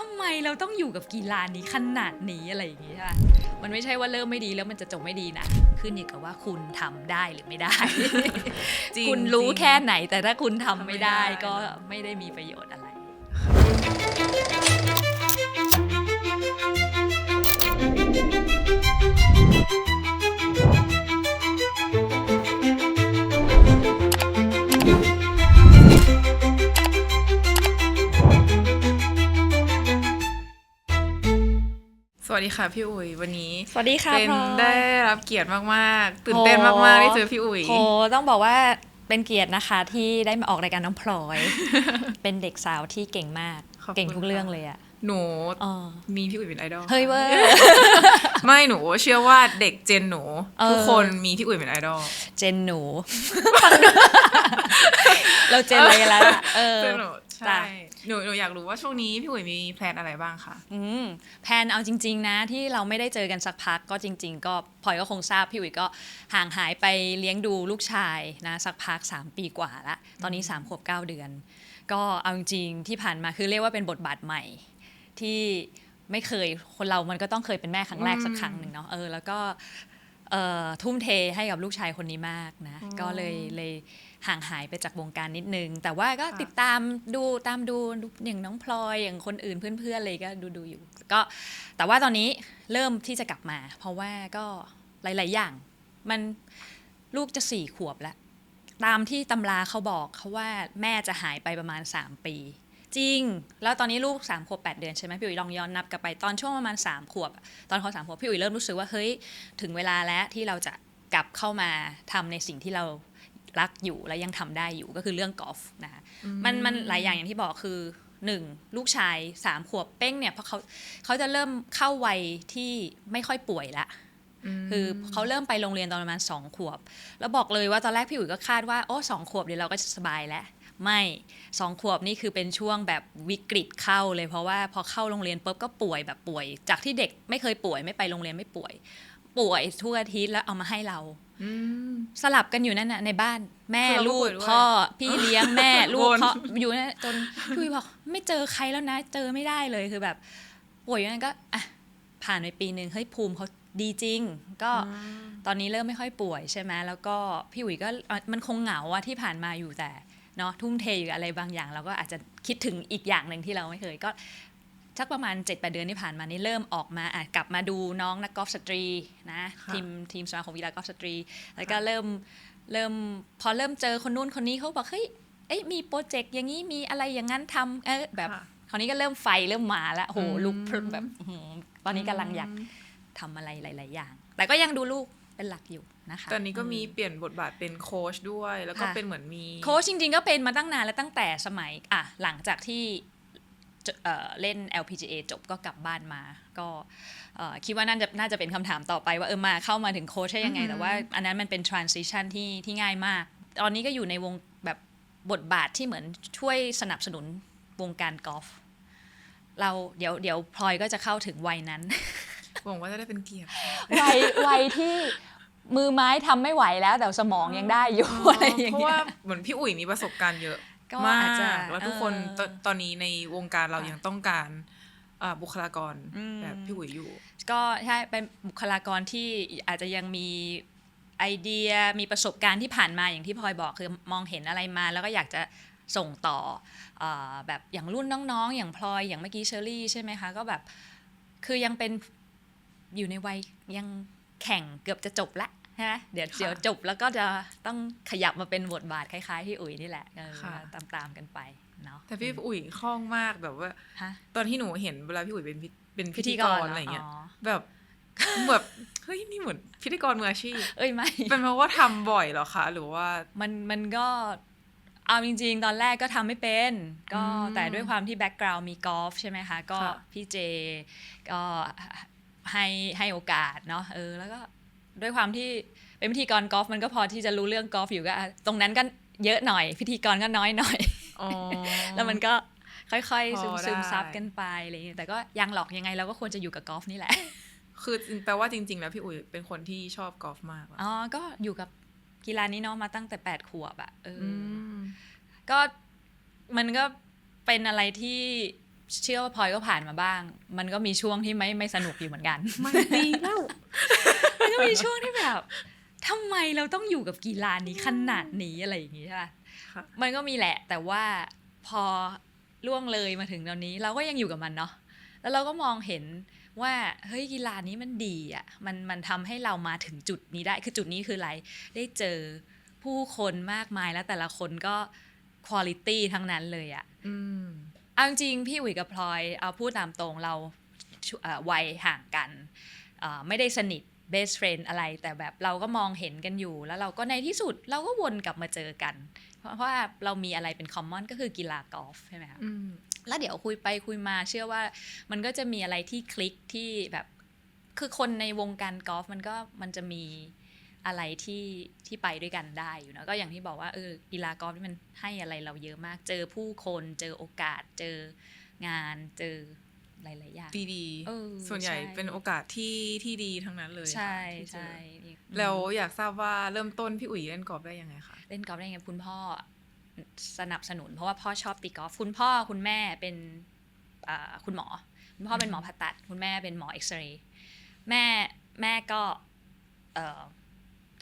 ทำไมเราต้องอยู่กับกีฬานี้ขนาดนี้อะไรอย่างงี้ใช่ปะมันไม่ใช่ว่าเริ่มไม่ดีแล้วมันจะจบไม่ดีนะ ขึ้นอยู่กับว่าคุณทำได้หรือไม่ได้ จริงคุณรู้จงแค่ไหนแต่ถ้าคุณทำทำไม่ไม่ได้ได้ก็เนอะไม่ได้มีประโยชน์อะไร วัสดีค่ะพี่อุ๋ยวันนี้ สวัสดีค่ะเป็นพลอยได้รับเกียรติมากๆ ตื่นเต้นมากๆได้เจอพี่อุ๋ยโหต้องบอกว่าเป็นเกียรตินะคะที่ได้มาออกรายการน้องพลอย เป็นเด็กสาวที่เก่งมากขอบคุณเก่งทุกค่ะเรื่องเลยอะหนูอ๋อมีพี่อุ๋ยเป็นไอดอลเฮ้ยเว้ยไม่หนูเชื่อว่าเด็กเจนหนูเออทุกคนมีพี่อุ๋ยเป็นไอดอลเจนหนูเราเจนอะไรกันแล้วอะเออเจนหนูจ้ะ ใช่หนูหนูอยากรู้ว่าช่วงนี้พี่อุ๋ยมีแพลนอะไรบ้างคะอืมแพนเอาจริง ๆ นะที่เราไม่ได้เจอกันสักพักก็จริง ๆ ก็พลอยก็คงทราบพี่อุ๋ยก็ห่างหายไปเลี้ยงดูลูกชายนะสักพัก 3 ปีกว่าละ ตอนนี้3ขวบ9เดือน ก็เอาจริงๆที่ผ่านมาคือเรียกว่าเป็นบทบาทใหม่ ที่ไม่เคยคนเรามันก็ต้องเคยเป็นแม่ครั้งแรกสักครั้งหนึ่งเนาะเออแล้วก็เอ่อทุ่มเทให้กับลูกชายคนนี้มากนะ ก็เลยเลย ห่างหายไปจากวงการนิดนึง แต่ว่าก็ติดตามดูตามดูอย่างน้องพลอยอย่างคนอื่นเพื่อนๆเลยก็ดูดูอยู่ ก็แต่ว่าตอนนี้เริ่มที่จะกลับมา เพราะว่าก็หลาย ๆ อย่างมันลูกจะสี่ขวบแล้ว ตามที่ตำราเขาบอกเขาว่าแม่จะหายไปประมาณ 3 ปี จริง แล้วตอนนี้ลูก3ขวบ8 เดือนใช่ไหมพี่อุ๋ยลองย้อนนับกลับไปตอนช่วงประมาณ 3 ขวบ ตอนเขาสามขวบพี่อุ๋ยเริ่มรู้สึกว่าเฮ้ยถึงเวลาแล้วที่เราจะกลับเข้ามาทำในสิ่งที่เรา รักอยู่และยังทำได้อยู่ก็คือเรื่องกอล์ฟนะคะมันมันหลายอย่างอย่างที่บอกคือหนึ่งลูกชายสามขวบเป้งเนี่ยเพราะเขาเขาจะเริ่มเข้าวัยที่ไม่ค่อยป่วยละคือเขาเริ่มไปโรงเรียนตอนประมาณสองขวบ แล้วบอกเลยว่าตอนแรกพี่อุ๋ยก็คาดว่าโอ้สองขวบเดี๋ยวเราก็จะสบายแล้วไม่สองขวบนี่คือเป็นช่วงแบบวิกฤตเข้าเลยเพราะว่าพอเข้าโรงเรียนปุ๊บก็ป่วยแบบป่วย จากที่เด็กไม่เคยป่วยไม่ไปโรงเรียนไม่ป่วย ป่วยทุกอาทิตย์แล้วเอามาให้เราอืมสลับกันอยู่นั่นน่ะในบ้าน แม่คือเราก็ลูป่กวยด้วยพ่อพี่เลี้ยงแม่ลูกวนพ่ออยู่นั่นจนพี่อุ๋ยบอกไม่เจอใครแล้วนะ เจอไม่ได้เลยคือแบบป่วยอยู่นั่นก็อะผ่านไปปีหนึ่งเฮ้ยภูมิเขาดีจริง ก็ตอนนี้เริ่มไม่ค่อยป่วยใช่ไหมแล้วก็พี่อุ๋ยก็อะมันคงเหงาอะที่ผ่านมาอยู่แต่เนาะทุ่มเทอยู่กับอะไรบางอย่างเราก็อาจจะคิดถึงอีกอย่างหนึ่งที่เราไม่เคยก็ สักประมาณ 7-8 เดือนที่ผ่านมานี่เริ่มออกมาอะกลับมาดูน้องนักกอล์ฟสตรีนะค่ะทีมทีมสมาคมกีฬากอล์ฟสตรี แล้วก็เริ่มเริ่มพอเริ่มเจอคนนู้นคนนี้เขาบอกเฮ้ยเอ้ยมีโปรเจกต์อย่างนี้มีอะไรอย่างนั้นทำเออแบบ ค่ะ คราวนี้ก็เริ่มไฟเริ่มมาแล้วโหอืม ลุกพรึบแบบอื้อหือตอนนี้กำลังอยากทำอะไรหลาย ๆ อย่าง แต่ก็ยังดูลูกเป็นหลักอยู่นะคะตอนนี้ก็มีเปลี่ยนบทบาทเป็นโค้ชด้วย แล้วก็ค่ะเป็นเหมือนมี โค้ชจริง ๆ ก็เป็นมาตั้งนานแล้วตั้งแต่สมัยอะหลังจากที่จะ เอ่อเล่น LPGA จบก็กลับบ้านมา ก็เอ่อคิดว่าน่าจะน่าจะเป็นคำถามต่อไปว่าเออมาเข้ามาถึงโค้ชได้ยังไงอือหือแต่ว่าอันนั้นมันเป็น transition ที่ที่ง่ายมาก ตอนนี้ก็อยู่ในวงแบบบทบาทที่เหมือนช่วยสนับสนุนวงการกอล์ฟเราเดี๋ยวเดี๋ยวพลอยก็จะเข้าถึงวัยนั้นหวังว่าจะได้เป็นเกียรติวัยวัยที่มือไม้ทำไม่ไหวแล้วแต่สมองยังได้อยู่อะไรอย่างเพราะเงี้ว่ายเหมือนพี่อุ๋ยมีประสบการณ์เยอะ ก็มาอาจจะกแล้วทุกคนเออตตอนนี้ในวงการเราค่ะยังต้องการอ่าบุคลากรอืมแบบพี่อุ๋ยอยู่ ก็ใช่เป็นบุคลากรที่อาจจะยังมีไอเดียมีประสบการณ์ที่ผ่านมาอย่างที่พลอยบอกคือมองเห็นอะไรมา แล้วก็อยากจะส่งต่อเออแบบอย่างรุ่นน้องๆ อย่างพลอยอย่างเมื่อกี้เชอรี่ใช่ไหมคะ ก็แบบคือยังเป็นอยู่ในวัยยังแข่งเกือบจะจบละ ฮะเดี๋ยวค่ะเดี๋ยวจบแล้วก็จะต้องขยับมาเป็นบทบาทคล้ายๆที่อุ๋ยนี่แหละเออค่ะตามๆกันไปเนาะแต่พี่อุ๋ยคล่องมากแบบว่าฮะตอนที่หนูเห็นเวลาพี่อุ๋ยเป็นพิเป็นพิพิธีธีกกรรอะไรเงี้ยอ๋อแบบแบบเฮ้ยนี่เหมือนพิธีกรมืออาชีพ เอ้ยไม่เป็นเพราะว่าทำบ่อยเหรอคะ หรือว่ามันมันก็เอาจริง ๆ ตอนแรกก็ทำไม่เป็น ก็อืมแต่ด้วยความที่แบ็กกราว n d มีกอล์ฟใช่ไหมคะ ก็ค่ะพี่เจก็ให้ให้โอกาสเนาะเออแล้วก็ ด้วยความที่เป็นพิธีกรกอล์ฟมันก็พอที่จะรู้เรื่องกอล์ฟอยู่ก็อะตรงนั้นก็เยอะหน่อย พิธีกรก็น้อยหน่อยอ๋อแล้วมันก็ค่อยพๆซึอมได้ซึมซับกันไปอะไรอย่างเงี้ยแต่ก็ยังหลอกยังไงเราก็ควรจะอยู่กับกอล์ฟนี่แหละ คือแปลว่าจริง ๆ แล้วพี่อุ๋ยเป็นคนที่ชอบกอล์ฟมากอะอ๋อก็อยู่กับกีฬานี้เนาะมาตั้งแต่แปดขวบอะเอออมก็มันก็เป็นอะไรที่เชื่อว่าพลอยก็ผ่านมาบ้าง มันก็มีช่วงที่ไม่ไม่สนุกอยู่เหมือนกันไม่ดีแล้ว มันก็มีช่วงที่แบบทำไมเราต้องอยู่กับกีฬานี้ขนาดนี้อะไรอย่างงี้ใช่ปะค่ะ มันก็มีแหละแต่ว่าพอล่วงเลยมาถึงตอนนี้ เราก็ยังอยู่กับมันเนาะแล้วเราก็มองเห็นว่าเฮ้ยกีฬานี้มันดีอะมันมันทำให้เรามาถึงจุดนี้ได้คือจุดนี้คืออะไร ได้เจอผู้คนมากมายแล้วแต่ละคนก็คุณลิตี้ทั้งนั้นเลยอะ อืม เอาจริงๆพี่อุ๋ยกับพลอยเอาพูดตามตรงเราชุเอ่อวัยห่างกันเอ่อไม่ได้สนิท best friend อะไร แต่แบบเราก็มองเห็นกันอยู่ แล้วเราก็ในที่สุดเราก็วนกลับมาเจอกัน เพราะว่าเรามีอะไรเป็น common ก็คือกีฬากอล์ฟใช่ไหมคะอืมแล้วเดี๋ยวคุยไปคุยมาเชื่อว่ามันก็จะมีอะไรที่คลิกที่แบบคือคนในวงการกอล์ฟมันก็มันจะมีอะไรที่ที่ไปด้วยกันได้อยู่นะก็อย่างที่บอกว่าเออกีฬากอล์ฟนี่มันให้อะไรเราเยอะมาก เจอผู้คน เจอโอกาส เจองานเจอ หลายๆอย่างดีเออๆส่วนใหญ่ใช่เป็นโอกาสที่ที่ดีทั้งนั้นเลยใช่ค่ะที่เจอใช่นี่แล้วอยากทราบว่าเริ่มต้นพี่อุ๋ยเล่นกอล์ฟได้ยังไงคะเล่นกอล์ฟได้ไงคุณพ่อสนับสนุน เพราะว่าพ่อชอบตีกอล์ฟคุณพ่อคุณแม่เป็นอ่าคุณหมอ คุณพ่อเป็นหมอผ่าตัด คุณแม่เป็นหมอเอ็กซเรย์แม่แม่ก็เอ่อ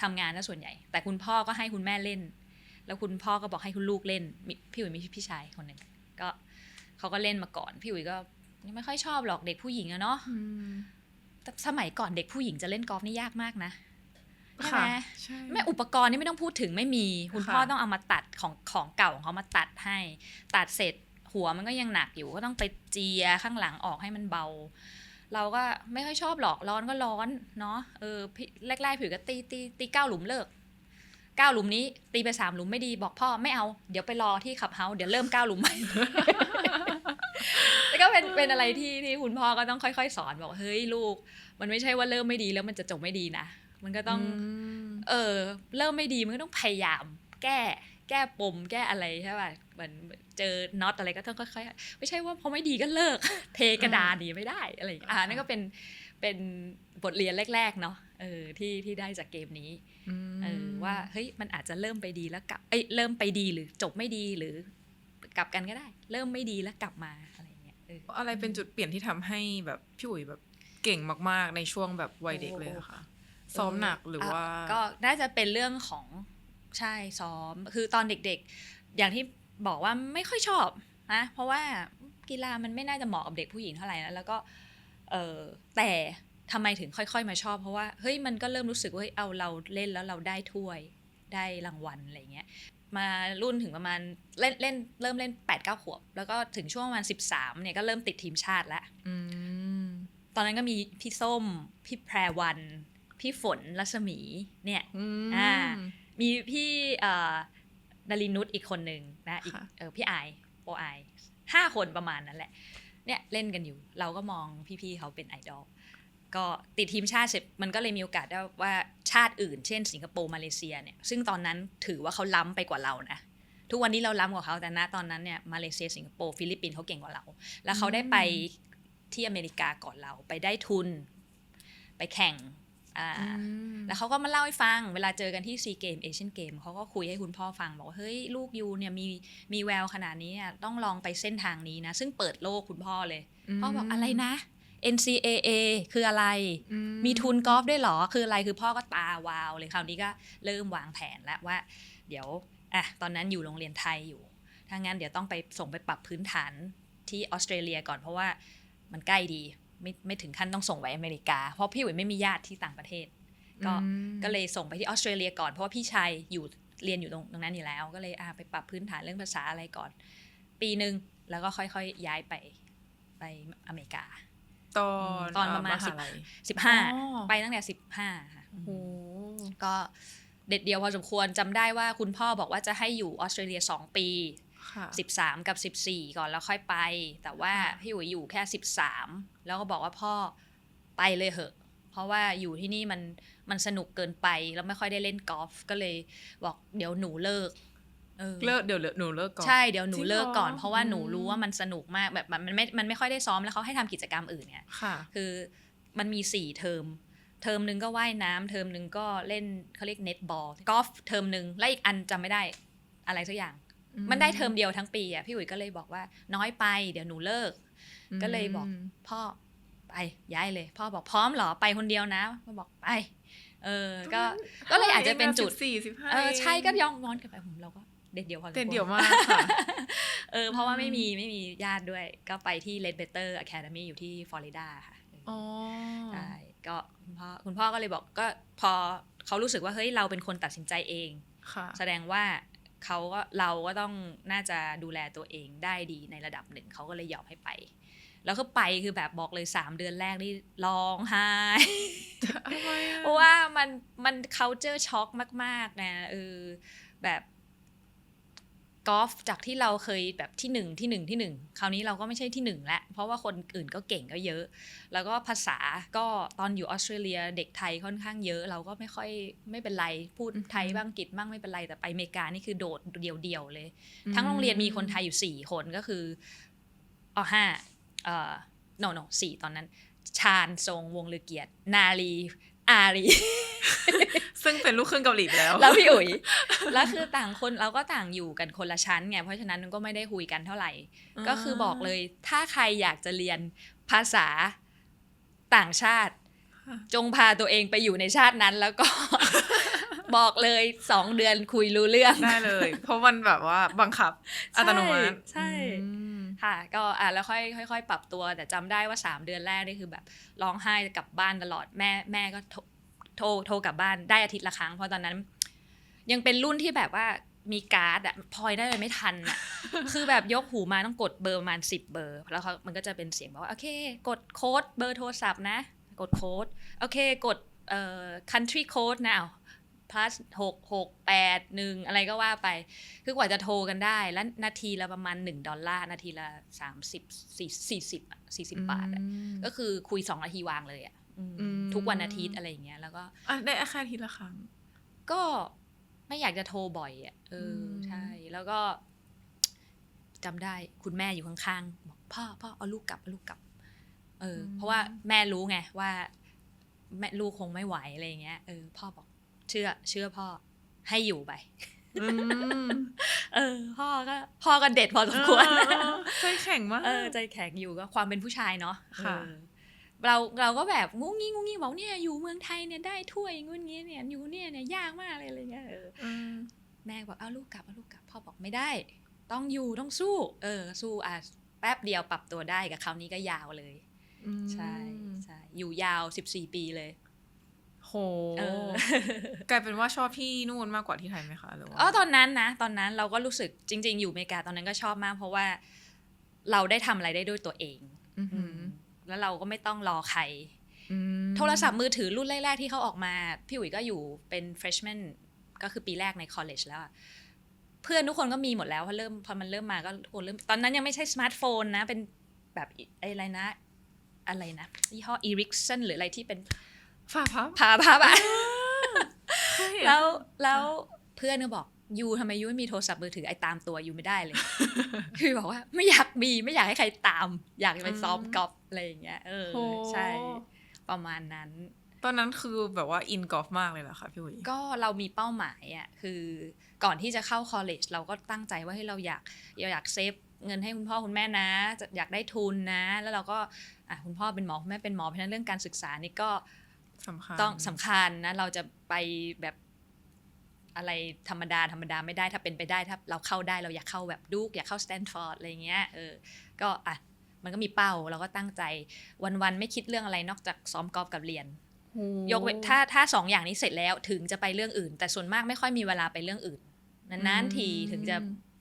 ทำงานนะส่วนใหญ่ แต่คุณพ่อก็ให้คุณแม่เล่น แล้วคุณพ่อก็บอกให้คุณลูกเล่นมีพี่อุ๋ยมีพี่ชายคนหนึ่งก็เขาก็เล่นมาก่อน พี่อุ๋ยก็ ยังไม่ค่อยชอบหรอกเด็กผู้หญิงอะเนาะอืมแต่สมัยก่อนเด็กผู้หญิงจะเล่นกอล์ฟนี่ยากมากนะใช่ไหค่ะมใช่แม่อุปกรณ์นี่ไม่ต้องพูดถึงไม่มี คุณค่ะพ่อต้องเอามาตัดของของเก่าของเขามาตัดให้ ตัดเสร็จหัวมันก็ยังหนักอยู่ก็ต้องไปเจียข้างหลังออกให้มันเบา เราก็ไม่ค่อยชอบหรอกร้อนก็ร้อนเนาะเออพี่แรกๆผิวก็ตีตีตีเก้าหลุมเลิกเก้าหลุมนี้ ตีไปสามหลุมไม่ดีบอกพ่อไม่เอา เดี๋ยวไปรอที่ขับเฮาส์เดี๋ยวเริ่มเก้าหลุมใหม่แล้วก็เป็นเป็นอะไรที่ที่คุณพ่อก็ต้องค่อย ๆ สอนบอกเฮ้ยลูก มันไม่ใช่ว่าเริ่มไม่ดีแล้วมันจะจบไม่ดีนะมันก็ต้องมเออ เริ่มไม่ดีมันก็ต้องพยายาม แก้ แก้ปม แก้อะไรใช่ป่ะเหมือนเจอน็อตอะไรก็ต้องค่อยๆไม่ใช่ว่าพอไม่ดีก็เลิก เทกระดานหนีไม่ได้อะไรอย่างเงี้ยอ่านั่นก็เป็น เป็นบทเรียนแรก ๆ เนาะเออที่ที่ได้จากเกมนี้เออว่าเฮ้ยมันอาจจะเริ่มไปดีแล้วกลับเอ้ยเริ่มไปดีหรือจบไม่ดีหรือกลับกันก็ได้ เริ่มไม่ดีแล้วกลับมาอะไรอย่างเงี้ยเอออะไรเป็นจุดเปลี่ยนที่ทำให้แบบพี่อุ๋ยแบบเก่งมาก ๆ ในช่วงแบบวัยเด็กเลยอะค่ะ ซ้อมหนักหรือว่าะก็น่าจะเป็นเรื่องของใช่ซ้อมคือตอนเด็ก ๆ อย่างที่บอกว่าไม่ค่อยชอบนะเพราะว่ากีฬามันไม่น่าจะเหมาะกับเด็กผู้หญิงเท่าไหร่นะแล้วก็ เออแต่ทำไมถึงค่อยๆมาชอบ เพราะว่าเฮ้ยมันก็เริ่มรู้สึกว่าเฮ้ยเอาเราเล่นแล้วเราได้ถ้วยได้รางวัลอะไรเงี้ยมารุ่นถึงประมาณเล่นเล่นเริ่มเล่น8ปดเก้าขวบ แล้วก็ถึงช่วงประมาณ 13เนี่ยก็เริ่มติดทีมชาติแล้วอืมตอนนั้นก็มีพี่ส้ม พี่แพรวัน พี่ฝนรัศมีเนี่ยอืมอ่ามีพี่เอ่อดารินุชอีกคนหนึ่งนะอีกค่ะเออพี่ไอายโปไอายห้าคนประมาณนั้นแหละ เนี่ยเล่นกันอยู่ เราก็มองพี่ๆเขาเป็นไอดอลก็ติดทีมชาติเสร็จมันก็เลยมีโอกาสได้ว่าชาติอื่น เช่น สิงคโปร์มาเลเซียเนี่ยซึ่งตอนนั้นถือว่าเขาล้ำไปกว่าเรานะทุกวันนี้เราล้ำกว่าเขาแต่ณตอนนั้นเนี่ยมาเลเซียสิงคโปร์ฟิลิปปินส์เขาเก่งกว่าเรา แล้วเขาได้ไปที่อเมริกาก่อนเราไปได้ทุน ไปแข่ง อ่าอืมแล้วเขาก็มาเล่าให้ฟัง เวลาเจอกันที่ซีเกมเอเชียนเกมเขาก็คุยให้คุณพ่อฟัง บอกว่า เฮ้ย ลูกยูเนี่ยมีมีแววขนาดนี้อะต้องลองไปเส้นทางนี้นะ ซึ่งเปิดโลกคุณพ่อเลย พ่อบอกอะไรนะ NCAA คืออะไรอืมีทุนกอล์ฟด้วยเหรอ คืออะไร คือพ่อก็ตาวาวเลย คราวนี้ก็เริ่มวางแผนแล้วว่า เดี๋ยว อะ ตอนนั้นอยู่โรงเรียนไทยอยู่ ถ้างั้นเดี๋ยวต้องไปส่งไปปรับพื้นฐานที่ออสเตรเลียก่อนเพราะว่ามันใกล้ดี ไม่ไม่ถึงขั้นต้องส่งไปอเมริกา เพราะพี่หวิไม่มีญาติที่ต่างประเทศ ก็อืมก็เลยส่งไปที่ออสเตรเลียก่อน เพราะว่าพี่ชายอยู่เรียนอยู่ตรงตรงนั้นอยู่แล้ว ก็เลยอ่าไปปรับพื้นฐานเรื่องภาษาอะไรก่อน ปีหนึ่งแล้วก็ค่อยๆย้ายไปไปอเมริกา ตอนตอนประมาณเหสิบลัยสิบห้าอ๋อไปตั้งแต่สิบห้าค่ะโอ้โหก็เด็ดเดียวพอสมควรจำได้ว่าคุณพ่อบอกว่าจะให้อยู่ออสเตรเลียสองปีค่ะ 13 กับ 14 ก่อนแล้วค่อยไป แต่ว่าค่ะพี่อุ๋ยอยู่แค่ 13 แล้วก็บอกว่าพ่อไปเลยเหอะ เพราะว่าอยู่ที่นี่มันมันสนุกเกินไปแล้วไม่ค่อยได้เล่นกอล์ฟก็เลยบอกเดี๋ยวหนูเลิกออเลิกเดี๋ยวหนูเลิกก่อนใช่เดี๋ยวหนูจริงเหรอเลิกก่อน เพราะว่าหนูอืมรู้ว่ามันสนุกมากแบบมันมันไม่มันไม่ค่อยได้ซ้อมแล้วเขาให้ทำกิจกรรมอื่นเนี่ยค่ะคือมันมีสี่เทอมเทอมหนึ่งก็ว่ายน้ำเทอมหนึ่งก็เล่นเขาเรียกเน็ตบอลกอล์ฟเทอมหนึ่งและอีกอันจำไม่ได้อะไรสักอย่าง มันได้เทอมเดียวทั้งปีอะพี่อุ๋ยก็เลยบอกว่า น้อยไป เดี๋ยวหนูเลิก ก็เลยบอกพ่อไปย้ายเลย พ่อบอกพร้อมเหรอไปคนเดียวนะพ่อบอกไป เออ ก็ก็เลยอาจจะเป็นจุดสี่สิบห้าเออใช่ก็ย้อนย้อนกลับไปผมเราก็เด็ดเดียวพอสมควรเด่นเดี่ยวมากค่ะเออเพราะว่าไม่มีไม่มีญาติด้วย ก็ไปที่ Red Better Academy อยู่ที่ฟลอริดาค่ะอ๋อใช่ก็คุณพ่อคุณพ่อก็เลยบอกก็พอเขารู้สึกว่าเฮ้ยเราเป็นคนตัดสินใจเองค่ะแสดงว่า เขาก็เราก็ต้องน่าจะดูแลตัวเองได้ดีในระดับหนึ่งเขาก็เลยยอมให้ไป แล้วก็ไปคือแบบบอกเลยสามเดือนแรกนี่ร้องไห้ทำไมอะเพราะว่ามันมัน culture shock มากๆนะเออแบบ กอล์ฟจากที่เราเคยแบบที่หนึ่งที่หนึ่งที่หนึ่งคราวนี้เราก็ไม่ใช่ที่หนึ่งแล้วเพราะว่าคนอื่นก็เก่งก็เยอะ แล้วก็ภาษาก็ตอนอยู่ออสเตรเลียเด็กไทยค่อนข้างเยอะ เราก็ไม่ค่อยไม่เป็นไรพูดไทยบ้างอังกฤษบ้างไม่เป็นไรแต่ไปอเมริกานี่คือโดดเดี่ยวๆเลย ทั้งโรงเรียนมีคนไทยอยู่สี่คนก็คืออ๋อห้าเอ่อ no no สี่ตอนนั้นชาญทรงวงลือเกียรติ นาลี อารีซึ่งเป็นลูกครึ่งเกาหลีไปแล้ว แล้วพี่อุ๋ย แล้วคือต่างคนเราก็ต่างอยู่กันคนละชั้นไง เพราะฉะนั้นมันก็ไม่ได้คุยกันเท่าไหร่ ก็คือบอกเลย ถ้าใครอยากจะเรียนภาษาต่างชาติค่ะจงพาตัวเองไปอยู่ในชาตินั้นแล้วก็บอกเลยสองเดือนคุยรู้เรื่อง ได้เลย เพราะมันแบบว่าบังคับอัตโนมัติใช่อืม ค่ะ ก็อะแล้วค่อยค่อยๆปรับตัว แต่จำได้ว่า 3 เดือนแรกนี่คือแบบร้องไห้กลับบ้านตลอดแม่แม่ก็โทรโทรโทรกลับบ้านได้อาทิตย์ละครั้งเพราะตอนนั้น ยังเป็นรุ่นที่แบบว่ามีการ์ดอะพลอยได้เลยไม่ทันอะ คือแบบยกหูมาต้องกดเบอร์ประมาณสิบเบอร์ แล้วเขามันก็จะเป็นเสียงบอกว่าโอเค กดโค้ดเบอร์โทรศัพท์นะ กดโค้ดโอเค กดเอ่อ country code นะ plus หกหกแปดหนึ่งอะไรก็ว่าไป คือกว่าจะโทรกันได้ แล้วนาทีละประมาณ1ดอลลาร์ นาทีละ30 40 40 40บาทอะก็คือคุย2นาทีวางเลยอะอืมอืมทุกวันอาทิตย์อะไรอย่างเงี้ยแล้วก็อะได้แค่อาทีละครั้ง ก็ไม่อยากจะโทรบ่อยอะเอออมใช่ แล้วก็จำได้คุณแม่อยู่ข้างๆบอกพ่อพ่อเอาลูกกลับเอาลูกกลับ เอออเพราะว่าแม่รู้ไงว่า แม่ลูกคงไม่ไหวอะไรอย่างเงี้ยเออพ่อบอก เชื่อเชื่อพ่อให้อยู่ไปอืมเออ พ่อก็พ่อก็เด็ดพอสมควรเออเออใจแข็งมากเออใจแข็งอยู่ก็ความเป็นผู้ชายเนาะค่ะเออเราเราก็แบบงุ้งงี้งุ้งงี้บอกเนี่ยอยู่เมืองไทยเนี่ยได้ถ้วยงุ้นงี้เนี่ยอยู่เนี่ยเนี่ยยากมากเลยอะไรเงี้ยเอออืมแม่บอกเอาลูกกลับเอาลูกกลับพ่อบอกไม่ได้ ต้องอยู่ต้องสู้ เออ สู้อะแป๊บเดียวปรับตัวได้กับคราวนี้ก็ยาวเลยอืมใช่ใช่อยู่ยาว14ปีเลย โหเออกลายเป็นว่าชอบที่นู่นมากกว่าที่ไทยไหมคะหรือว่าอ๋อตอนนั้นนะ ตอนนั้นเราก็รู้สึกจริง ๆ อยู่อเมริกาตอนนั้นก็ชอบมาก เพราะว่าเราได้ทำอะไรได้ด้วยตัวเองอือหือแล้วเราก็ไม่ต้องรอใครอืมโทรศัพท์มือถือรุ่นแรก ๆ ที่เขาออกมา พี่อุ๋ยก็อยู่เป็น freshman ก็คือปีแรกใน college แล้วอะเพื่อนทุกคนก็มีหมดแล้วพอเริ่มพอมันเริ่มมาก็ทุกคนเริ่มตอนนั้นยังไม่ใช่สมาร์ทโฟนนะ เป็นแบบไอ้อะไรนะ อะไรนะยี่ห้อ Ericsson หรืออะไรที่เป็น ฝาพับพาพาบอะแล้วแล้วเพื่อนก็บอกยูทำไมยูไม่มีโทรศัพท์มือถือไอ้ตามตัวยูไม่ได้เลย คือบอกว่าไม่อยากมีไม่อยากให้ใครตาม อยากไปซ้อมกอล์ฟอะไรอย่างเงี้ยเออใช่ประมาณนั้น ตอนนั้นคือแบบว่าอินกอล์ฟมากเลยเหรอคะพี่อุ๋ยก็เรามีเป้าหมายอะคือก่อนที่จะเข้า college เราก็ตั้งใจว่าให้เราอยากเราอยากเซฟเงินให้คุณพ่อคุณแม่นะจะอยากได้ทุนนะ แล้วเราก็อะคุณพ่อเป็นหมอคุณแม่เป็นหมอเพราะฉะนั้นเรื่องการศึกษานี่ก็ สำคัญต้องสำคัญนะ เราจะไปแบบอะไรธรรมดาธรรมดาไม่ได้ถ้าเป็นไปได้ถ้าเราเข้าได้เราอยากเข้าแบบดูกอยากเข้าสแตนฟอร์ดอะไรเงี้ยเออก็อะมันก็มีเป้าเราก็ตั้งใจวันๆไม่คิดเรื่องอะไรนอกจากซ้อมกอล์ฟกับเรียนโอ้ยกเว้นถ้าถ้าสองอย่างนี้เสร็จแล้วถึงจะไปเรื่องอื่น แต่ส่วนมากไม่ค่อยมีเวลาไปเรื่องอื่นนานๆทีถึงจะ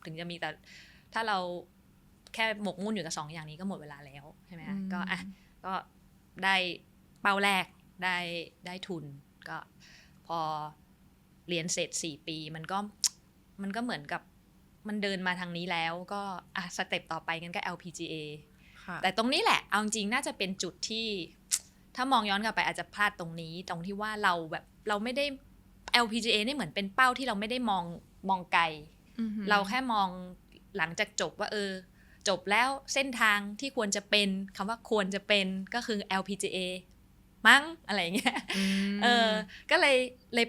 ถึงจะมีแต่ถ้าเราแค่หมกมุ่นอยู่กับสองอย่างนี้ก็หมดเวลาแล้วใช่ไหมคะก็อะก็ได้เป้าแรก ได้ได้ทุนก็พอเรียนเสร็จสี่ปีมันก็มันก็เหมือนกับมันเดินมาทางนี้แล้วก็อะสเต็ปต่อไปกันก็ LPGA ค่ะแต่ตรงนี้แหละ เอาจริงๆน่าจะเป็นจุดที่ ถ้ามองย้อนกลับไปอาจจะพลาดตรงนี้ ตรงที่ว่าเราแบบเราไม่ได้ LPGA นี่เหมือนเป็นเป้าที่เราไม่ได้มองมองไกลอือหือเราแค่มองหลังจากจบว่าเออ จบแล้วเส้นทางที่ควรจะเป็นคำว่าควรจะเป็นก็คือ LPGA มั้งอะไรอย่างเงี้ยมเออก็เลยเลย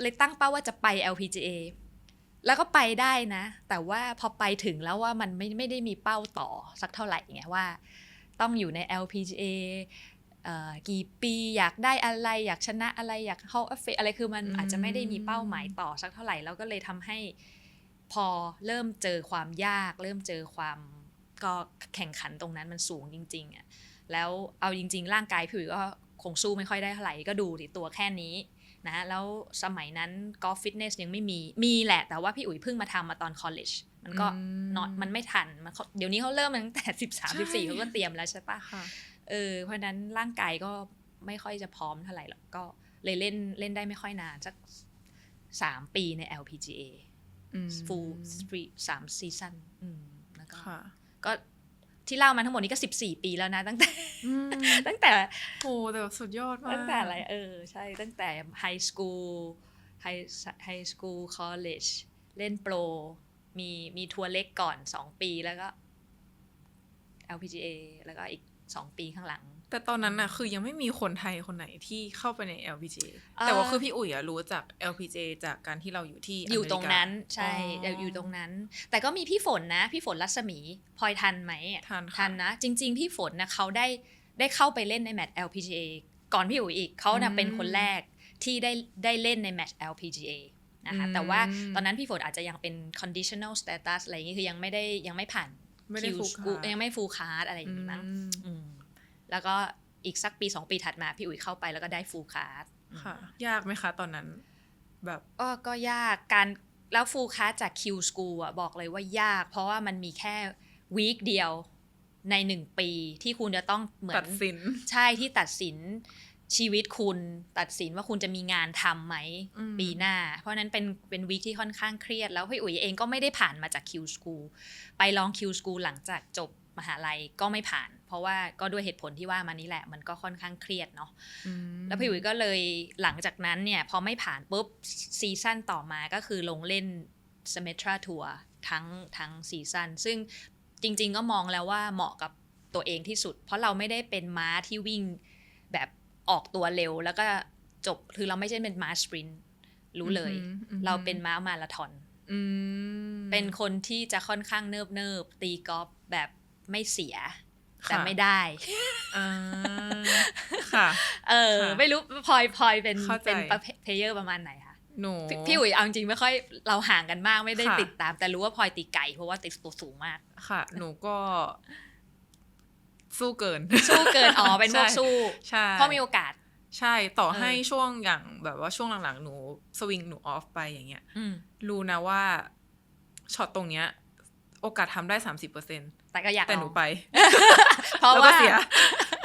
เลยตั้งเป้าว่าจะไป LPGA แล้วก็ไปได้นะ แต่ว่าพอไปถึงแล้วว่ามันไม่ไม่ได้มีเป้าต่อสักเท่าไหร่ไงว่า ต้องอยู่ใน LPGA เอ่อกี่ปีอยากได้อะไรอยากชนะอะไรอยากเข้าเฟอะไรคือมันอืมอาจจะไม่ได้มีเป้าหมายต่อสักเท่าไหร่แล้วก็เลยทำให้พอเริ่มเจอความยาก เริ่มเจอความก็แข่งขันตรงนั้นมันสูงจริงๆอะแล้วเอาจริง ๆ ร่างกายพี่อุ๋ยก็ คงสู้ไม่ค่อยได้เท่าไหร่ก็ดูดิตัวแค่นี้นะแล้วสมัยนั้นกอล์ฟฟิตเนสยังไม่มีมีแหละแต่ว่าพี่อุ๋ยเพิ่งมาทำมาตอนคอลเลจมันก็อืมนอนมันไม่ทันมันเขาเดี๋ยวนี้เขาเริ่มตั้งแต่สิบสามสิบสี่เขาก็เตรียมแล้วใช่ปะค่ะเออเพราะฉะนั้นร่างกายก็ไม่ค่อยจะพร้อมเท่าไหร่หรอกก็เลยเล่นเล่นได้ไม่ค่อยนานสักสามปีใน LPGA อืม full three สามซีซันอืมแล้วก็ค่ะก็ ที่เล่ามาทั้งหมดนี้ก็สิบสี่ปีแล้วนะตั้งแต่อืมตั้งแต่โหแต่แบบสุดยอดมากตั้งแต่อะไรเออใช่ตั้งแต่ไฮสคูลไฮไฮสคูลคอลเลจเล่นโปร มีมีทัวร์เล็กก่อนสองปีแล้วก็ LPGA แล้วก็อีกสองปีข้างหลัง แต่ตอนนั้นน่ะคือยังไม่มีคนไทยคนไหนที่เข้าไปใน LPGA เอ่อแต่ว่าคือพี่อุ๋ยอะรู้จาก LPGA จากการที่เราอยู่ที่อยู่ตรงนั้นอเมกาใช่อ๋อออยู่ตรงนั้น แต่ก็มีพี่ฝนนะ พี่ฝนรัศมีพลอยทันไหมอะทันค่ะทันนะ จริง ๆ พี่ฝนนะเขาได้ได้เข้าไปเล่นในแมตช์ LPGA ก่อนพี่อุ๋ยอีกเขานะเป็นคนแรกที่ได้ได้เล่นในแมตช์ LPGA นะคะแต่ว่าตอนนั้นพี่ฝนอาจจะยังเป็น conditional status อะไรอย่างนี้คือยังไม่ได้ยังไม่ผ่านไม่ได้คิวฟูสกูคาร์ยังไม่ฟูลคาร์ดอะไรอย่างนี้มั้งอืมอืม แล้วก็อีกสักปีสองปีถัดมาพี่อุ๋ยเข้าไปแล้วก็ได้ฟูลคาร์ดค่ะ ยากไหมคะตอนนั้น แบบก็ก็ยากการแล้วฟูลคาร์จากคิวสกูอะบอกเลยว่ายาก เพราะว่ามันมีแค่วีคเดียวในหนึ่งปีที่คุณจะต้องเหมือตันดสิน ใช่ที่ตัดสินชีวิตคุณตัดสินว่าคุณจะมีงานทำไหมอืมปีหน้า เพราะฉะนั้นเป็นเป็นวีคที่ค่อนข้างเครียด แล้วพี่อุ๋ยเองก็ไม่ได้ผ่านมาจากคิวสกูไปลองคิวสกูหลังจากจบ มหาลัยก็ไม่ผ่าน เพราะว่าก็ด้วยเหตุผลที่ว่ามานี้แหละ มันก็ค่อนข้างเครียดเนาะอืมแล้วพี่อุ๋ยก็เลยหลังจากนั้นเนี่ยพอไม่ผ่านปุ๊บซีซั่นต่อมาก็คือลงเล่น s y m m e t r a Tour ทั้งทั้งซีซั่นซึ่งจริง ๆ ก็มองแล้วว่าเหมาะกับตัวเองที่สุด เพราะเราไม่ได้เป็นม้าที่วิ่งแบบออกตัวเร็วแล้วก็จบคือเราไม่ใช่เป็นม้าสปรินต์รู้เลยอืมอืมเราเป็นม้ามาราธอนอืมเป็นคนที่จะค่อนข้างเนิบเนิบๆตีกอล์ฟแบบ ไม่เสีย แต่ค่ะไม่ได้อ่าค่ะเออค่ะไม่รู้พลอยพลอยเป็นเข้าใจเป็นประเภทเพลเยอร์ประมาณไหนคะหนูพี่พี่อุ๋ยเอาจริงๆไม่ค่อยเราห่างกันมากไม่ได้ค่ะติดตาม แต่รู้ว่าพลอยตีไก่เพราะว่าติดตัวสูงมาก ค่ะ หนูก็ สู้เกิน สู้เกินอ๋อเป็นพวกใช่สู้ใช่เพราะมีโอกาสใช่ต่อเออให้ช่วงอย่างแบบว่าช่วงหลังๆ หนูสวิงหนูออฟไปอย่างเงี้ยอืมรู้นะว่าช็อตตรงเนี้ย โอกาสทำได้สามสิบเปอร์เซ็น แต่ก็อยากแต่ลหนูองไป เพราะแล้วว่าก็เสีย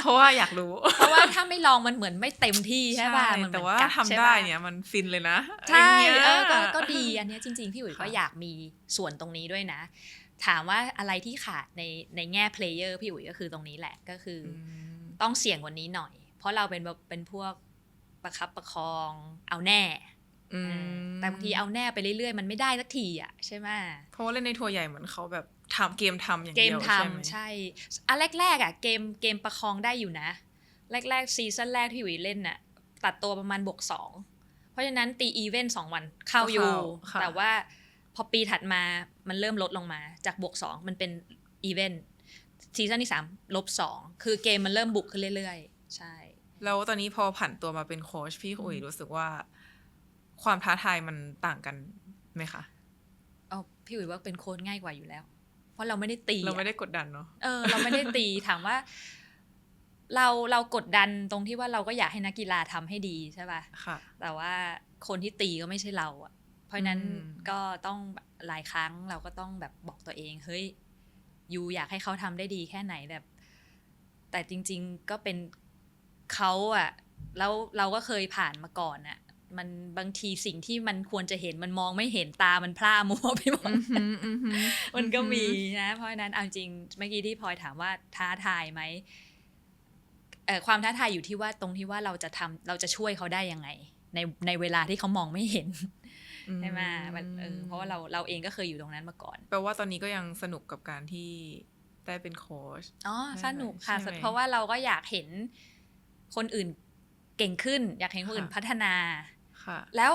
เพราะว่าอยากรู้ เพราะว่าถ้าไม่ลองมันเหมือนไม่เต็มที่ใช่ป่ะมันเหมือนแต่ว่ากัดทำใช่ได้ปะเนี่ยมันฟินเลยนะ ใช่ย่างงี้ยเออก็ก็ดีอันเนี้ยจริง ๆ พี่อุ๋ยก็ค่ะอยากมีส่วนตรงนี้ด้วยนะ ถามว่าอะไรที่ขาดในในแง่เพลเยอร์พี่อุ๋ยก็คือตรงนี้แหละก็คือออืมต้องเสี่ยงกว่านี้หน่อย เพราะเราเป็นแบบเป็นพวกประคับประคองเอาแน่อืมเออแต่บางทีเอาแน่ไปเรื่อยๆ มันไม่ได้สักทีอะใช่ไหมเพราะว่าเล่นในทัวร์ใหญ่เหมือนเขาแบบ ทำเกมทำอย่างเกเดีมยวทใช่ไหมำใช่อันแรกๆอะเกมเกมประคองได้อยู่นะ แรกๆซีซั่นแรกที่หวีเล่นน่ะตัดตัวประมาณบวกสองเพราะฉะนั้นตีอีเวนต์สองวันเข้าอยู่ค่ะแต่ว่าพอปีถัดมามันเริ่มลดลงมาจากบวกสองมันเป็นอีเวนต์ซีซั่นที่สามลบสองคือเกมมันเริ่มบุกขึ้นเรื่อยๆ ใช่ แล้วตอนนี้พอผันตัวมาเป็นโค้ชพี่อุ๋ยรู้สึกว่า ความท้าทายมันต่างกันไหมคะเอาพี่อุ๋ยว่าเป็นโค้ดง่ายกว่าอยู่แล้ว เพราะเราไม่ได้ตีเราไม่อะได้กดดันเนาะเออเราไม่ได้ตีถามว่า เราเรากดดันตรงที่ว่าเราก็อยากให้นักกีฬาทำให้ดีใช่ป่ะค่ะ แต่ว่าคนที่ตีก็ไม่ใช่เราอะเพราะฉะนั้นอืมก็ต้องหลายครั้งเราก็ต้องแบบบอกตัวเอง เฮ้ยยูอยากให้เขาทำได้ดีแค่ไหนแบบ แต่จริง ๆก็เป็นเขาอะแล้วเราก็เคยผ่านมาก่อนอะ มันบางทีสิ่งที่มันควรจะเห็นมันมองไม่เห็นตามันพร่ามัวไปหมดอือหืออือหือมันก็มีนะ เพราะฉะนั้นเอาจริงเมื่อกี้ที่พลอยถามว่าท้าทายไหมเอ่อความท้าทายอยู่ที่ว่าตรงที่ว่าเราจะทำเราจะช่วยเขาได้ยังไง ในในเวลาที่เขามองไม่เห็นใช่ไหมมันเออเพราะว่าเราเราเองก็เคยอยู่ตรงนั้นมาก่อนแปลว่าตอนนี้ก็ยังสนุกกับการที่ได้เป็นโค้ชอ๋อใช่สนุกค่ะใช่ไหมเพราะว่าเราก็อยากเห็นคนอื่นเก่งขึ้น อยากเห็นคนอื่นค่ะพัฒนา ค่ะ แล้ว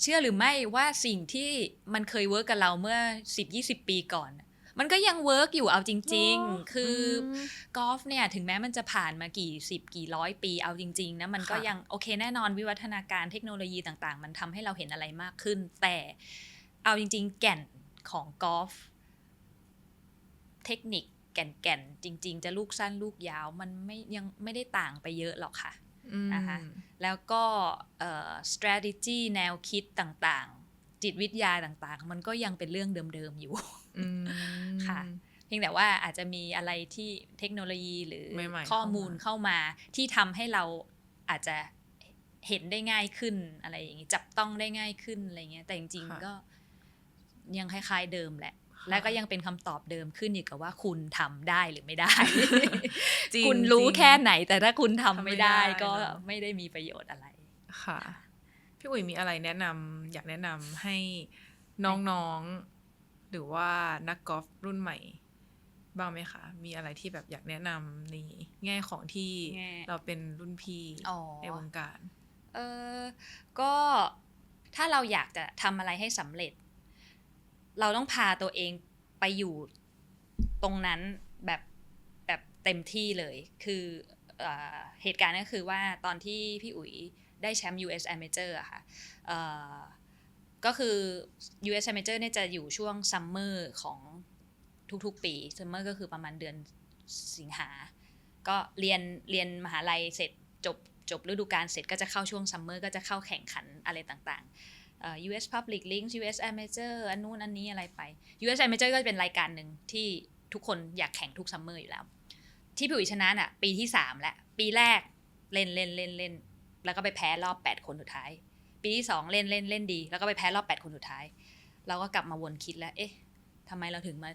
เชื่อหรือไม่ว่าสิ่งที่มันเคยเวิร์กกับเราเมื่อ 10-20 ปีก่อนมมันก็ยังเวิร์กอยู่เอาจริงอ๋อๆคืออมกอล์ฟเนี่ยถึงแม้มันจะผ่านมากี่สิบกี่ร้อยปีเอาจริง ๆ นะ มันก็ค่ะยังโอเคแน่นอนวิวัฒนาการเทคโนโลยีต่าง ๆ มันทำให้เราเห็นอะไรมากขึ้น แต่เอาจริง ๆ แก่นของกอล์ฟเทคนิคแก่นๆจริง ๆ จะลูกสั้นลูกยาว มันไม่ยังไม่ได้ต่างไปเยอะหรอกค่ะอืม นะคะแล้วก็เอ่อ strategy แนวคิดต่างๆ จิตวิทยาต่างๆ มันก็ยังเป็นเรื่องเดิมๆอยู่อืมค่ะเพียงแต่ว่าอาจจะมีอะไรที่เทคโนโลยีหรือใหม่ๆข้อมูลเข้ามาเข้ามาที่ทำให้เราอาจจะเห็นได้ง่ายขึ้นอะไรอย่างนี้จับต้องได้ง่ายขึ้นอะไรเงี้ยแต่จริงค่ะๆก็ยังคล้ายๆเดิมแหละค่ะ และก็ยังเป็นคำตอบเดิมขึ้นอยู่กับว่าคุณทำได้หรือไม่ได้จริงคุณรู้จงแค่ไหน แต่ถ้าคุณทำทำไม่ไม่ได้ได้ก็เนอะไม่ได้มีประโยชน์อะไรค่ะ พี่อุ๋ยมีอะไรแนะนำอยากแนะนำให้น้องๆหรือว่านักกอล์ฟรุ่นใหม่ บ้างไหมคะ มีอะไรที่แบบอยากแนะนำในแง่ของที่แง่เราเป็นรุ่นพี่อ๋อในวงการ เออก็ถ้าเราอยากจะทำอะไรให้สำเร็จ เราต้องพาตัวเองไปอยู่ตรงนั้นแบบแบบเต็มที่เลย คือเอเหตุการณ์ก็คือว่าตอนที่พี่อุ๋ยได้แชมป์ US Amateur อะค่ะก็คือ US Amateur เนี่ยจะอยู่ช่วงซัมเมอร์ของทุกๆปีซัมเมอร์ก็คือประมาณเดือนสิงหา ก็เรียนเรียนมหาลัยเสร็จจบจบฤดูกาลเสร็จก็จะเข้าช่วงซัมเมอร์ก็จะเข้าแข่งขันอะไรต่างๆ US Public Links US Amateur อันนู้นอันนี้อะไรไป US Amateur ก็จะเป็นรายการหนึ่งที่ทุกคนอยากแข่งทุกซัมเมอร์อยู่แล้ว ที่พี่อุ๋ยชนะน่ะ ปีที่สามแล้ว ปีแรกเล่นเล่นเล่นเล่นแล้วก็ไปแพ้รอบ 8 คนสุดท้าย ปีที่สองเล่นเล่นเล่นดี แล้วก็ไปแพ้รอบ 8 คนสุดท้าย เราก็กลับมาวนคิดแล้ว เอ๊ะทำไมเราถึงมา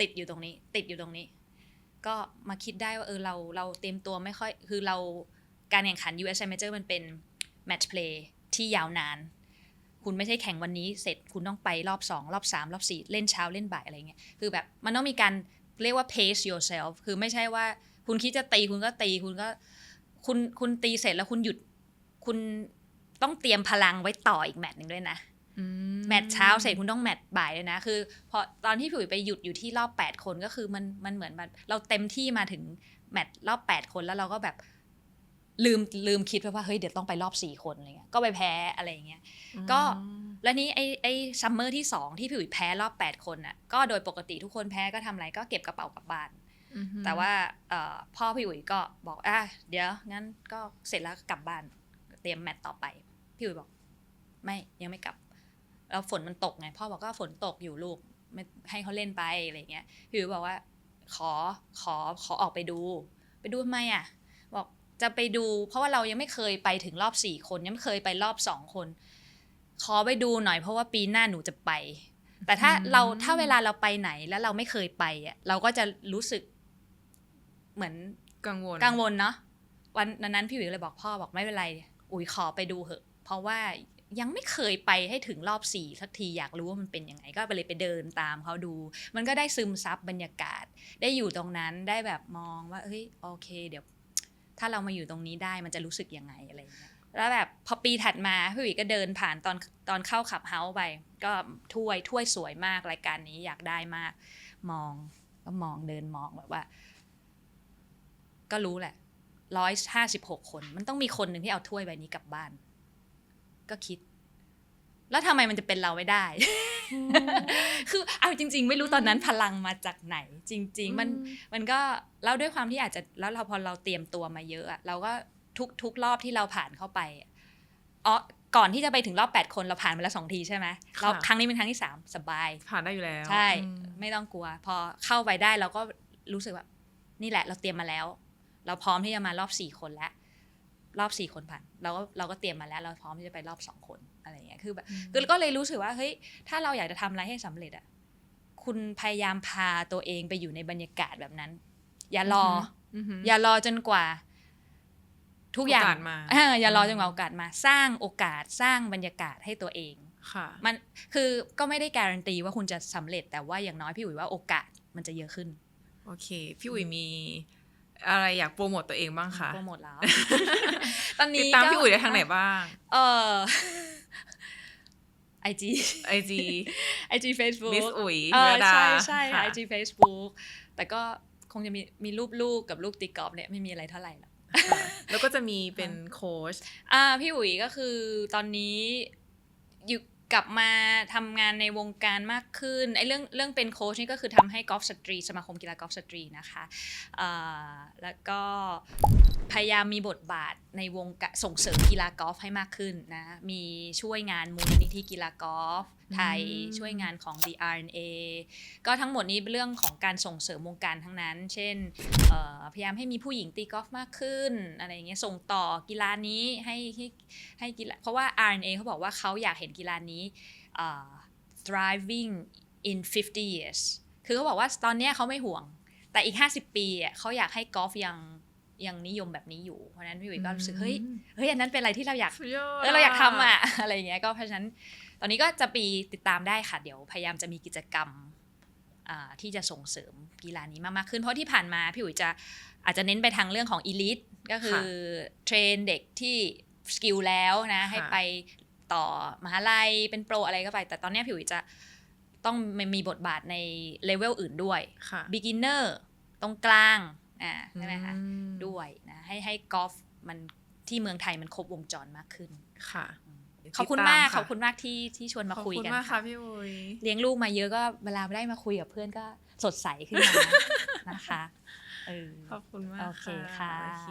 ติดอยู่ตรงนี้ ติดอยู่ตรงนี้ ก็มาคิดได้ว่าเออเราเราเตรียมตัวไม่ค่อยคือเราการแข่งขัน US Amateur มันเป็นแมตช์เพลย์ที่ยาวนาน คุณไม่ใช่แข่งวันนี้เสร็จคุณต้องไปรอบ 2 รอบ 3 รอบ 4 เล่นเช้าเล่นบ่ายอะไรเงี้ยคือแบบมันต้องมีการเรียกว่า pace yourself คือไม่ใช่ว่าคุณคิดจะตีคุณก็ตีคุณก็คุณคุณตีเสร็จแล้วคุณหยุดคุณต้องเตรียมพลังไว้ต่ออีกแมตช์หนึ่งด้วยนะอืแมตช์เช้าเสร็จคุณต้องแมตช์บ่ายเลยนะ คือพอตอนที่พี่อุ๋ยไปหยุดอยู่ที่รอบ 8 คนก็คือมันมันเหมือนแบบเราเต็มที่มาถึงแมตช์รอบ 8 คนแล้วเราก็แบบ ลืมลืมคิดไปว่าเฮ้ยเดี๋ยวต้องไปรอบ4คนอะไรเงี้ยก็ไปแพ้อะไรอย่างเงี้ยก็แล้วนี้ไอ้ไอ้ซัมเมอร์ที่2ที่พี่อุ๋ยแพ้รอบ8คนน่ะก็โดยปกติทุกคนแพ้ก็ทำอะไรก็เก็บกระเป๋ากลับบ้านอือฮึแต่ว่าเอ่อพ่อพี่อุ๋ยก็บอกอะเดี๋ยวงั้นก็เสร็จแล้วกลับบ้านเตรียมแมตช์ต่อไป พี่อุ๋ยบอก ไม่ยังไม่กลับ แล้วฝนมันตกไงพ่อบอกก็ฝนตกอยู่ลูกไม่ให้เขาเล่นไปอะไรเงี้ยพี่อุ๋ยบอกว่า ขอขอขอออกไปดู ไปดูทำไมอะ บอก จะไปดู เพราะว่าเรายังไม่เคยไปถึงรอบสี่คนยังไม่เคยไปรอบสองคน ขอไปดูหน่อยเพราะว่าปีหน้าหนูจะไป แต่ถ้าเราถ้าเวลาเราไปไหนแล้วเราไม่เคยไปอะเราก็จะรู้สึกเหมือนกังวลกังวลเนาะวันนั้นพี่หวิวเลยบอกพ่อบอกไม่เป็นไร อุ๋ยขอไปดูเหอะ เพราะว่ายังไม่เคยไปให้ถึงรอบสี่สักทีอยากรู้ว่ามันเป็นยังไงก็ไปเลยไปเดินตามเขาดู มันก็ได้ซึมซับบรรยากาศ ได้อยู่ตรงนั้นได้แบบมองว่าเฮ้ยโอเค เดี๋ยว ถ้าเรามาอยู่ตรงนี้ได้มันจะรู้สึกยังไงอะไรอย่างเงี้ยแล้วแบบพอปีถัดมาพี่วิวก็เดินผ่านตอนตอนเข้าขับเฮาส์ไป ก็ถ้วยถ้วยสวยมากรายการนี้อยากได้มาก มองก็มองเดินมองแบบว่า ก็รู้แหละร้อยห้าสิบหกคน มันต้องมีคนหนึ่งที่เอาถ้วยใบนี้กลับบ้าน ก็คิด แล้วทำไมมันจะเป็นเราไม่ได้ คือเอาจริง ๆ ไม่รู้ตอนนั้นพลังมาจากไหน จริง ๆ มันมันก็แล้วด้วยความที่อาจจะแล้วเราพอเราเตรียมตัวมาเยอะอะเราก็ทุกทุกรอบที่เราผ่านเข้าไปอะอ๋อก่อนที่จะไปถึงรอบแปดคนเราผ่านมาแล้วสองทีใช่ไหมเราครั้งนี้เป็นครั้งที่สามสบาย ผ่านได้อยู่แล้ว ใช่อืมไม่ต้องกลัว พอเข้าไปได้เราก็รู้สึกว่า นี่แหละ เราเตรียมมาแล้ว เราพร้อมที่จะมารอบสี่คนแล้ว รอบสี่คนผ่าน เราก็เราก็เตรียมมาแล้ว เราพร้อมที่จะไปรอบสองคน อะไรอย่างเงี้ยคือแบบคือก็เลยรู้สึกว่าเฮ้ยถ้าเราอยากจะทำอะไรให้สำเร็จอะคุณพยายามพาตัวเองไปอยู่ในบรรยากาศแบบนั้น อย่ารออือฮึอย่ารอจนกว่า ทุกอย่างโอกาสมาเอออย่ารอจนกว่าโอกาสมา สร้างโอกาสสร้างบรรยากาศให้ตัวเองค่ะมันคือก็ไม่ได้การันตีว่าคุณจะสำเร็จแต่ว่าอย่างน้อยพี่อุ๋ยว่าโอกาสมันจะเยอะขึ้น โอเค พี่อุ๋ยมี อะไรอยากโปรโมตตัวเองบ้างคะโปรโมทแล้ว ตอนตินี้ดตามก็พี่อุ๋ยได้ทางไหนบ้าง เออไอ IG IG IG Facebook มิสอุ๋ยเออวรดาใช่ใช่ค่ะ IG Facebook แต่ก็คงจะมีมีรูปลูกกับลูกตีกอล์ฟเนี่ยไม่มีอะไรเท่าไหร่หรอกค่ะแล้วก็จะมีเป็นโค้ชอ่าพี่อุ๋ยก็คือตอนนี้อยู่ กลับมาทำงานในวงการมากขึ้นไอ้เรื่องเรื่องเป็นโค้ชนี่ก็คือทำให้กอล์ฟสตรี สมาคมกีฬากอล์ฟสตรีนะคะแล้วก็พยายามมีบทบาทในวงการส่งเสริมกีฬากอล์ฟให้มากขึ้นนะมีช่วยงานมูลนิธิกีฬากอล์ฟ ไทยอืมช่วยงานของ The RNA ก็ทั้งหมดนี้เป็นเรื่องของการส่งเสริมวงการทั้งนั้น เช่นเอ่อพยายามให้มีผู้หญิงตีกอล์ฟมากขึ้นอะไรอย่างเงี้ยส่งต่อกีฬานี้ให้ให้ให้กีฬาเพราะว่า RNA เขาบอกว่าเขาอยากเห็นกีฬานี้เอ่อ thriving in 50 years คือเขาบอกว่าตอนเนี้ยเขาไม่ห่วง แต่อีก 50 ปีอะเขาอยากให้กอล์ฟยังยังนิยมแบบนี้อยู่ เพราะฉะนั้นพี่วิก็รู้สึกเฮ้ย เฮ้ยอันนั้นเป็นอะไรที่เราอยากสุดยอดเออเราอยากทำอะอะไรอย่างเงี้ย ก็เพราะฉะนั้น ตอนนี้ก็จะปีติดตามได้ค่ะ เดี๋ยวพยายามจะมีกิจกรรมอ่าที่จะส่งเสริมกีฬานี้มากๆขึ้น เพราะที่ผ่านมาพี่อุ๋ยจะอาจจะเน้นไปทางเรื่องของ elite ก็คือเทรนเด็กที่สกิลแล้วนะให้ไปต่อมหาลัยเป็นโปรอะไรก็ไป แต่ตอนเนี้ยพี่อุ๋ยจะต้องมีบทบาทในเลเวลอื่นด้วยค่ะ beginner ตรงกลางอ่าใช่ไหมคะอืมด้วยนะให้ให้กอล์ฟมันที่เมืองไทยมันครบวงจรมากขึ้นค่ะ ขอบคุณติดตมากะขอบคุณมากที่ที่ชวนมาคุยขอบกัณนมากค่ะค่ะพี่อุ๋ยเลี้ยงลูกมาเยอะก็เวลาได้มาคุยกับเพื่อนก็สดใสขึ้นมานะคะเออขอบคุณมากโอเคค่ะโอเค